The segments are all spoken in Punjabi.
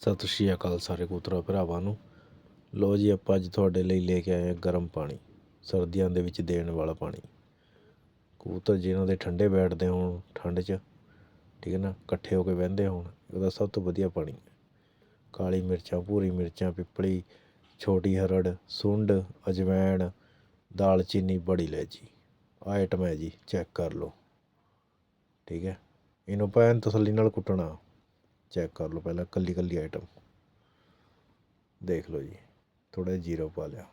ਸਤਿ ਸ਼੍ਰੀ ਅਕਾਲ ਸਾਰੇ ਕਬੂਤਰਾਂ ਭਰਾਵਾਂ ਨੂੰ। ਲੋ ਜੀ, ਆਪਾਂ ਅੱਜ ਤੁਹਾਡੇ ਲਈ ਲੈ ਕੇ ਆਏ ਹਾਂ ਗਰਮ ਪਾਣੀ, ਸਰਦੀਆਂ ਦੇ ਵਿੱਚ ਦੇਣ ਵਾਲਾ ਪਾਣੀ। ਕਬੂਤਰ ਜਿਨ੍ਹਾਂ ਦੇ ਠੰਡੇ ਬੈਠਦੇ ਹੋਣ ਠੰਡ 'ਚ, ਠੀਕ ਹੈ ਨਾ, ਇਕੱਠੇ ਹੋ ਕੇ ਬਹਿੰਦੇ ਹੋਣ ਉਹਦਾ ਸਭ ਤੋਂ ਵਧੀਆ ਪਾਣੀ ਕਾਲੀ ਮਿਰਚਾਂ, ਭੂਰੀ ਮਿਰਚਾਂ, ਪਿੱਪਲੀ, ਛੋਟੀ ਹਰੜ, ਸੁੰਡ ਅਜਵਾਇਣ ਦਾਲਚੀਨੀ ਬੜੀ ਇਲਾਇਚੀ ਆਹ ਆਈਟਮ ਹੈ ਜੀ, ਚੈੱਕ ਕਰ ਲਓ। ਠੀਕ ਹੈ, ਇਹਨੂੰ ਭੈਣ ਤਸੱਲੀ ਨਾਲ ਕੁੱਟਣਾ। ਚੈੱਕ ਕਰ ਲਓ ਪਹਿਲਾਂ ਇਕੱਲੀ ਇਕੱਲੀ ਆਈਟਮ ਦੇਖ ਲਓ ਜੀ, ਥੋੜ੍ਹਾ ਜਿਹਾ ਜੀਰਾ ਪਾ ਲਿਆ।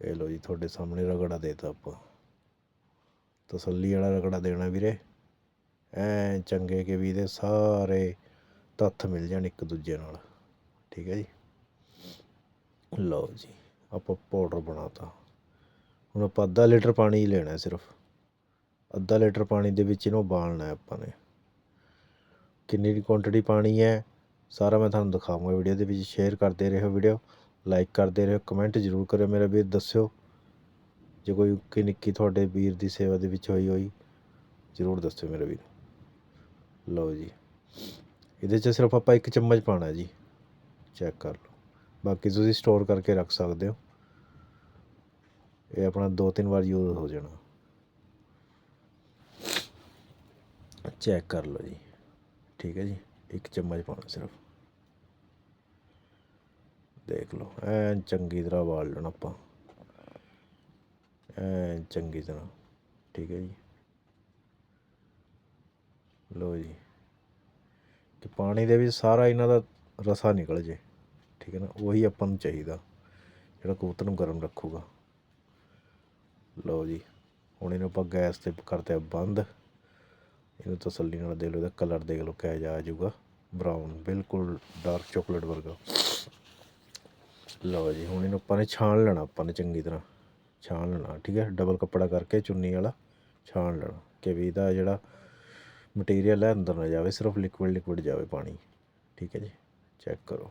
ਇਹ ਲਓ ਜੀ, ਤੁਹਾਡੇ ਸਾਹਮਣੇ ਰਗੜਾ ਦੇਤਾ ਆਪਾਂ। ਤਸੱਲੀ ਵਾਲਾ ਰਗੜਾ ਦੇਣਾ ਵੀਰੇ। ਐ ਚੰਗੇ ਕਿ ਵੀ ਇਹਦੇ ਸਾਰੇ ਤੱਥ ਮਿਲ ਜਾਣ ਇੱਕ ਦੂਜੇ ਨਾਲ। ਠੀਕ ਹੈ ਜੀ? ਲਓ ਜੀ, ਆਪਾਂ ਪਾਊਡਰ ਬਣਾਤਾ। ਹੁਣ ਆਪਾਂ ਅੱਧਾ ਲੀਟਰ ਪਾਣੀ ਲੈਣਾ ਸਿਰਫ। ਅੱਧਾ ਲੀਟਰ ਪਾਣੀ ਦੇ ਵਿੱਚ ਇਹਨੂੰ ਉਬਾਲਣਾ ਹੈ ਆਪਾਂ ਨੇ। ਕਿੰਨੀ ਕੁਆਂਟਿਟੀ ਕੁਆਂਟੀਟੀ ਪਾਣੀ ਹੈ, ਸਾਰਾ ਮੈਂ ਤੁਹਾਨੂੰ ਦਿਖਾਵਾਂਗਾ ਵੀਡੀਓ ਦੇ ਵਿੱਚ ਸ਼ੇਅਰ ਕਰਦੇ ਰਹੋ ਵੀਡੀਓ ਲਾਈਕ ਕਰਦੇ ਰਹੋ ਕਮੈਂਟ ਜ਼ਰੂਰ ਕਰਿਓ ਮੇਰੇ ਵੀਰ, ਦੱਸਿਓ ਜੇ ਕੋਈ ਕਿ ਨਿੱਕੀ ਤੁਹਾਡੇ ਵੀਰ ਦੀ ਸੇਵਾ ਦੇ ਵਿੱਚ ਹੋਈ ਹੋਈ, ਜ਼ਰੂਰ ਦੱਸਿਓ ਮੇਰੇ ਵੀਰ। ਲਓ ਜੀ, ਇਹਦੇ 'ਚ ਸਿਰਫ ਆਪਾਂ ਇੱਕ ਚਮਚ ਪਾਣਾ ਜੀ ਚੈੱਕ ਕਰ ਲਓ, ਬਾਕੀ ਤੁਸੀਂ ਸਟੋਰ ਕਰਕੇ ਰੱਖ ਸਕਦੇ ਹੋ। ਇਹ ਆਪਣਾ ਦੋ ਤਿੰਨ ਵਾਰ ਯੂਜ਼ ਹੋ ਜਾਣਾ। ਚੈੱਕ ਕਰ ਲਓ ਜੀ। ਠੀਕ ਹੈ ਜੀ, ਇੱਕ ਚਮਚ ਪਾਉਣਾ ਸਿਰਫ। ਦੇਖ ਲਓ, ਐਨ ਚੰਗੀ ਤਰ੍ਹਾਂ ਵਾਲ ਲੈਣਾ ਆਪਾਂ। ਐਨ ਚੰਗੀ ਤਰ੍ਹਾਂ, ਠੀਕ ਹੈ ਜੀ। ਲਓ ਜੀ ਕਿ ਪਾਣੀ ਦੇ ਵਿੱਚ ਸਾਰਾ ਇਹਨਾਂ ਦਾ ਰਸਾ ਨਿਕਲ ਜੇ, ਠੀਕ ਹੈ ਨਾ, ਉਹੀ ਆਪਾਂ ਨੂੰ ਚਾਹੀਦਾ, ਜਿਹੜਾ ਕਬੂਤਰ ਨੂੰ ਗਰਮ ਰੱਖੂਗਾ। ਲਓ ਜੀ, ਹੁਣ ਇਹਨੂੰ ਆਪਾਂ ਗੈਸ ਤੇ ਕਰਦੇ ਆ ਬੰਦ। ਇਹਨੂੰ ਤਸੱਲੀ ਨਾਲ ਦੇਖ ਲਓ, ਇਹਦਾ ਕਲਰ ਦੇਖ ਲਓ ਕਿਹੋ ਜਿਹਾ ਆ ਜਾਊਗਾ। ਬਰਾਊਨ ਬਿਲਕੁਲ ਡਾਰਕ ਚਾਕਲੇਟ ਵਰਗਾ। ਲਓ ਜੀ, ਹੁਣ ਇਹਨੂੰ ਆਪਾਂ ਨੇ ਛਾਣ ਲੈਣਾ, ਆਪਾਂ ਨੇ ਚੰਗੀ ਤਰ੍ਹਾਂ। ਛਾਣ ਲੈਣਾ, ਠੀਕ ਹੈ? ਡਬਲ ਕੱਪੜਾ ਕਰਕੇ ਚੁੰਨੀ ਵਾਲਾ ਛਾਣ ਲੈਣਾ, ਕਿ ਵੀ ਇਹਦਾ ਜਿਹੜਾ ਮਟੀਰੀਅਲ ਹੈ ਅੰਦਰ ਨਾ ਜਾਵੇ, ਸਿਰਫ ਲਿਕੁਇਡ ਲਿਕੁਇਡ ਜਾਵੇ ਪਾਣੀ। ਠੀਕ ਹੈ ਜੀ? ਚੈੱਕ ਕਰੋ।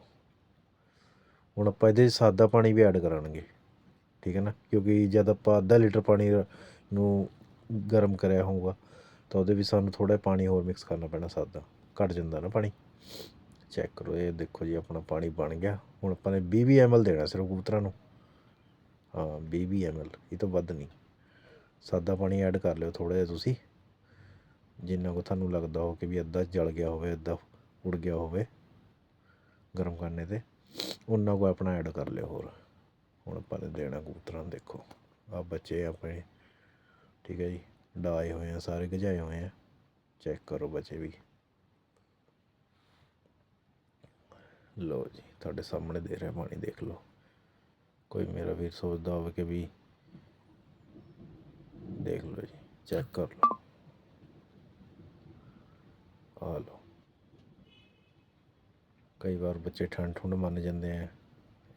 ਹੁਣ ਆਪਾਂ ਇਹਦੇ 'ਚ ਸਾਦਾ ਪਾਣੀ ਵੀ ਐਡ ਕਰਾਂਗੇ। ਠੀਕ ਹੈ ਨਾ? ਕਿਉਂਕਿ ਜਦ ਆਪਾਂ ਅੱਧਾ ਲੀਟਰ ਪਾਣੀ ਨੂੰ ਗਰਮ ਕਰਿਆ ਹੋਊਗਾ ਤਾਂ ਉਹਦੇ ਵਿੱਚ ਸਾਨੂੰ ਥੋੜਾ ਪਾਣੀ ਹੋਰ ਮਿਕਸ ਕਰਨਾ ਪੈਣਾ ਸਾਦਾ ਘਟ ਜਾਂਦਾ ਨਾ ਪਾਣੀ। ਚੈੱਕ ਕਰੋ, ਇਹ ਦੇਖੋ ਜੀ ਆਪਣਾ ਪਾਣੀ ਬਣ ਗਿਆ। ਹੁਣ ਆਪਾਂ ਨੇ 20 20 ml ਦੇਣਾ ਸਿਰਫ ਕਬੂਤਰਾਂ ਨੂੰ। ਹਾਂ 20 20 ml ਇਹ ਤੋਂ ਵੱਧ ਨਹੀਂ। ਸਾਦਾ ਪਾਣੀ ਐਡ ਕਰ ਲਿਓ ਥੋੜਾ ਜਿਹਾ ਤੁਸੀਂ। ਜਿੰਨਾ ਕੋ ਤੁਹਾਨੂੰ ਲੱਗਦਾ ਹੋ ਕਿ ਵੀ ਅੱਧਾ ਜਲ ਗਿਆ ਹੋਵੇ, ਅੱਧਾ ਉੜ ਗਿਆ ਹੋਵੇ ਗਰਮ ਕਰਨੇ ਤੇ ਉਹਨਾਂ ਕੋ ਆਪਣਾ ਐਡ ਕਰ ਲਿਓ ਹੋਰ। ਹੁਣ ਆਪਾਂ ਨੇ ਦੇਣਾ ਕਬੂਤਰਾਂ ਨੂੰ ਦੇਖੋ। ਆ ਬੱਚੇ ਆਪਣੇ। ਠੀਕ ਹੈ ਜੀ। ਡਾਏ ਹੋਏ ਆ, ਸਾਰੇ ਗਜਾਏ ਹੋਏ ਆ। ਚੈੱਕ ਕਰੋ ਬੱਚੇ ਵੀ। ਲੋ ਜੀ, ਤੁਹਾਡੇ ਸਾਹਮਣੇ ਦੇ ਰਿਹਾ ਪਾਣੀ, ਦੇਖ ਲਓ। ਕੋਈ ਮੇਰਾ ਵੀਰ ਸੋਚਦਾ ਹੋਵੇ ਕਿ ਵੀ ਦੇਖ ਲਓ ਜੀ, ਚੈੱਕ ਕਰ ਲਓ। ਆ ਲਓ। ਕਈ ਵਾਰ ਬੱਚੇ ਠੰਡ ਠੁੰਡ ਮੰਨ ਜਾਂਦੇ ਆ।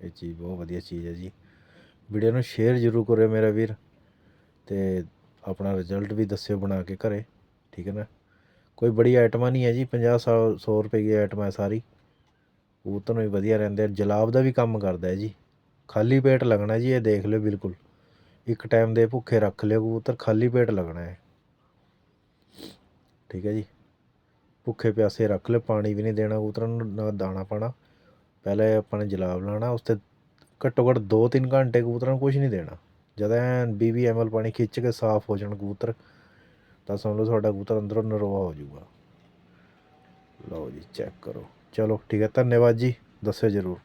ਇਹ ਚੀਜ਼ ਬਹੁਤ ਵਧੀਆ ਚੀਜ਼ ਹੈ ਜੀ। ਵੀਡੀਓ ਨੂੰ ਸ਼ੇਅਰ ਜ਼ਰੂਰ ਕਰਿਓ ਮੇਰਾ ਵੀਰ। ਤੇ ਆਪਣਾ ਰਿਜ਼ਲਟ ਵੀ ਦੱਸਿਓ ਬਣਾ ਕੇ ਘਰ, ਠੀਕ ਹੈ ਨਾ? ਕੋਈ ਬੜੀ ਆਈਟਮਾਂ ਨਹੀਂ ਹੈ ਜੀ 50 ਸੌ ਸੌ ਰੁਪਏ ਦੀ ਆਈਟਮ ਹੈ ਸਾਰੀ। ਕਬੂਤਰ ਨੂੰ ਵੀ ਵਧੀਆ ਰਹਿੰਦੇ ਜਲਾਬ ਦਾ ਵੀ ਕੰਮ ਕਰਦਾ ਹੈ ਜੀ। ਖਾਲੀ ਪੇਟ ਲੱਗਣਾ ਜੀ, ਇਹ ਦੇਖ ਲਿਓ ਬਿਲਕੁਲ। ਇੱਕ ਟਾਈਮ ਦੇ ਭੁੱਖੇ ਰੱਖ ਲਿਓ, ਕਬੂਤਰ ਖਾਲੀ ਪੇਟ ਲੱਗਣਾ ਹੈ। ਠੀਕ ਹੈ ਜੀ। ਭੁੱਖੇ ਪਿਆਸੇ ਰੱਖ ਲਿਓ, ਪਾਣੀ ਵੀ ਨਹੀਂ ਦੇਣਾ ਕਬੂਤਰਾਂ ਨੂੰ, ਨਾ ਦਾਣਾ ਪਾਣਾ। ਪਹਿਲੇ ਆਪਾਂ ਨੇ ਜਲਾਬ ਲਾਣਾ, ਉਸ ਤੇ ਘੱਟੋ ਘੱਟ 2-3 ਘੰਟੇ ਕਬੂਤਰਾਂ ਨੂੰ ਕੁਝ ਨਹੀਂ ਦੇਣਾ। ਜਦ ਐਨ 20 ਐਮਐਲ ਪਾਣੀ ਖਿੱਚ ਕੇ ਸਾਫ਼ ਹੋ ਜਾਣ ਕਬੂਤਰ, ਤਾਂ ਸਮਝ ਲਓ ਤੁਹਾਡਾ ਕਬੂਤਰ ਅੰਦਰੋਂ ਨਰਵਾ ਹੋ ਜਾਊਗਾ। ਲਓ ਜੀ ਚੈੱਕ ਕਰੋ। ਚਲੋ, ਠੀਕ ਹੈ, ਧੰਨਵਾਦ ਜੀ। ਦੱਸਿਓ ਜ਼ਰੂਰ।